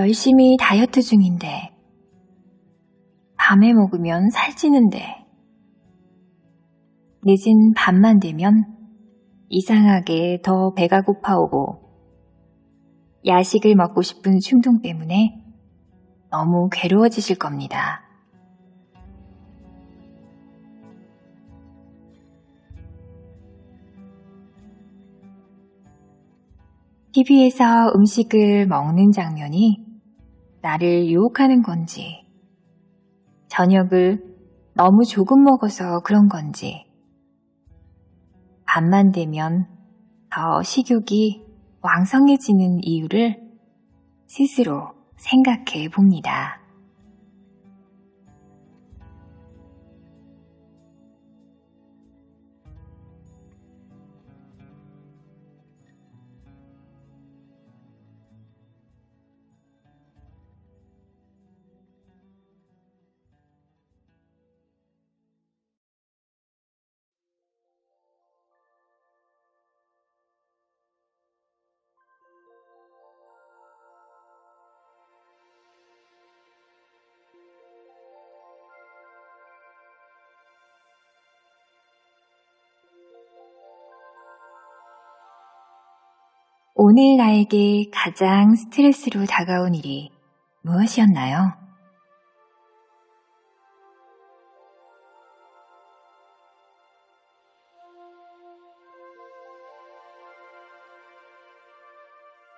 열심히 다이어트 중인데, 밤에 먹으면 살찌는데, 늦은 밤만 되면 이상하게 더 배가 고파오고, 야식을 먹고 싶은 충동 때문에 너무 괴로워지실 겁니다. TV에서 음식을 먹는 장면이 나를 유혹하는 건지, 저녁을 너무 조금 먹어서 그런 건지, 밤만 되면 더 식욕이 왕성해지는 이유를 스스로 생각해 봅니다. 오늘 나에게 가장 스트레스로 다가온 일이 무엇이었나요?